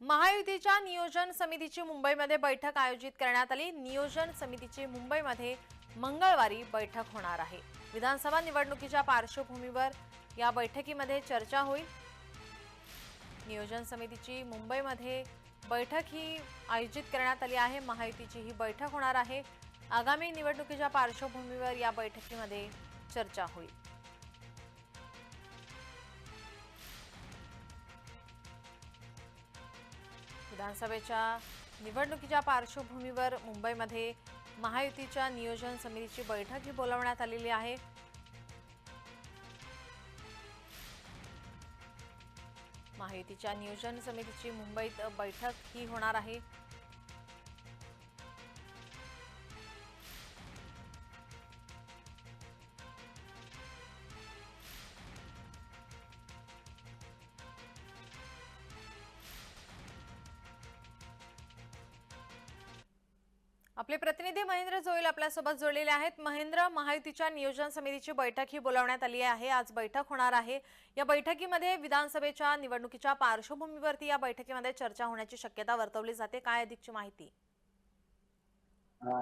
महायुतीच्या नियोजन समितीची मुंबईमध्ये बैठक आयोजित करण्यात आली. नियोजन समितीची मुंबईमध्ये मंगळवारी बैठक होणार आहे. विधानसभा निवडणुकीच्या पार्श्वभूमीवर या बैठकीमध्ये चर्चा होईल. नियोजन समितीची मुंबईमध्ये बैठक ही आयोजित करण्यात आली आहे. महायुतीची ही बैठक होणार आहे. आगामी निवडणुकीच्या पार्श्वभूमीवर या बैठकीमध्ये चर्चा होईल. विधानसभेच्या निवडणुकीच्या पार्श्वभूमीवर मुंबईमध्ये महायुतीच्या नियोजन समितीची बैठक ही बोलावण्यात आलेली आहे. महायुतीच्या नियोजन समितीची मुंबईत बैठक ही होणार आहे. आपले प्रतिनिधी महेंद्र जोईल आपल्यासोबत जोडलेले आहेत. महेंद्र महायुतीच्या नियोजन समितीची बैठक ही बोलावण्यात आली आहे. आज बैठक होणार आहे. या बैठकीमध्ये विधानसभेच्या निवडणुकीच्या पार्श्वभूमीवरती या बैठकीमध्ये चर्चा होण्याची शक्यता वर्तवली जाते. काय अधिकची माहिती?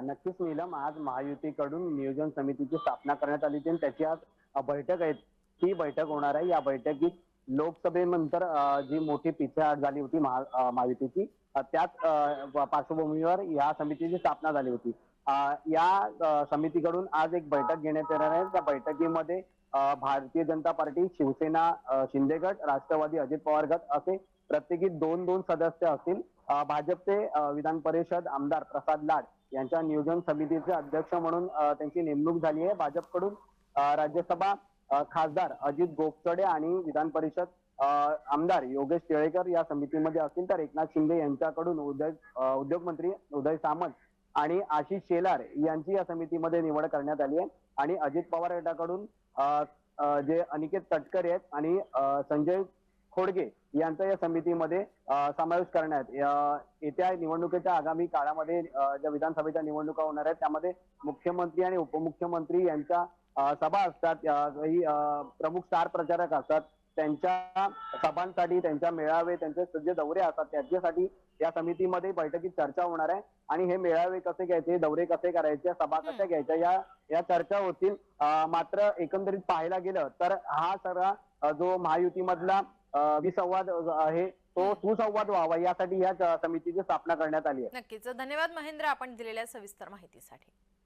नक्कीच नीलम आज महायुतीकडून नियोजन समितीची स्थापना करण्यात आली त्याची आज बैठक आहे. ती बैठक होणार आहे. या बैठकीत लोकसभेनंतर जी मोठी पिछेहाट झाली होती महा महायुतीची त्याच पार्श्वभूमीवर या समितीची स्थापना झाली होती. या समितीकडून आज एक बैठक घेण्यात येणार आहे. त्या बैठकीमध्ये भारतीय जनता पार्टी शिवसेना अ, शिंदे गट राष्ट्रवादी अजित पवार गट असे प्रत्येकी दोन दोन सदस्य असतील. भाजपचे विधान परिषद आमदार प्रसाद लाड यांच्या नियोजन समितीचे अध्यक्ष म्हणून त्यांची नेमणूक झाली आहे. भाजपकडून राज्यसभा खासदार अजित गोपचडे आणि विधान परिषद आमदार योगेश टिळेकर या समितीमध्ये असतील तर एकनाथ शिंदे यांच्याकडून उद्योग उद्योगमंत्री उदय सामंत आणि आशिष शेलार यांची या समितीमध्ये निवड करण्यात आली आहे. आणि अजित पवार गटाकडून जे अनिकेत तटकरे आहेत आणि संजय खोडगे यांचा या समितीमध्ये समावेश करण्यात येत्या निवडणुकीच्या आगामी काळामध्ये ज्या विधानसभेच्या निवडणुका होणार आहेत त्यामध्ये मुख्यमंत्री आणि उपमुख्यमंत्री यांच्या सभा असतात काही प्रमुख स्टार प्रचारक असतात त्यांच्या सभांसाठी त्यांच्या मेळावे त्यांचे जे दौरे असतात त्यांच्यासाठी या समितीमध्ये बैठकीत चर्चा होणार आहे. आणि हे मेळावे कसे घ्यायचे दौरे कसे करायचे सभा कशा घ्यायच्या या या चर्चा होतील. मात्र एकंदरीत पाहायला गेलं तर हा सगळा जो महायुतीमधला विसंवाद आहे. तो सुसंवाद व्हावा यासाठी या समितीची स्थापना करण्यात आली आहे. नक्कीच. धन्यवाद महेंद्र आपण दिलेल्या सविस्तर माहितीसाठी.